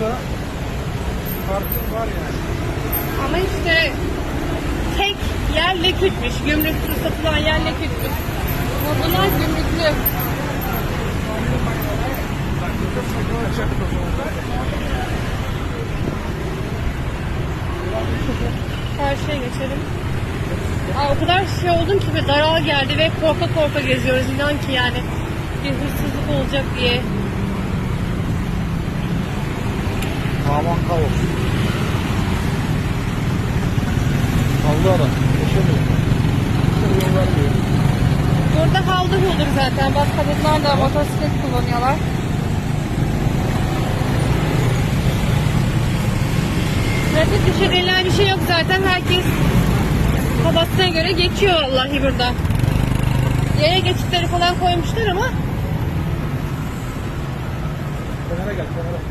da farkın var yani. Ama işte tek yer lekütmüş. Gümrüksüz satılan yer lekütmüş. Ama bunlar gümrüklü. Karşıya geçelim. Aa, o kadar şey oldum ki bir daral geldi ve korka korka geziyoruz. İnan ki yani bir hırsızlık olacak diye. Aman kaos. Kaldı ara. Geçemiyor. Yol vermiyor. Burada haldır olur zaten. Bak kadınlar da motosiklet kullanıyorlar. Trafik denilen bir şey yok zaten. Herkes kafasına göre geçiyor vallahi burada. Yaya geçitleri falan koymuşlar ama Kenara gel kenara.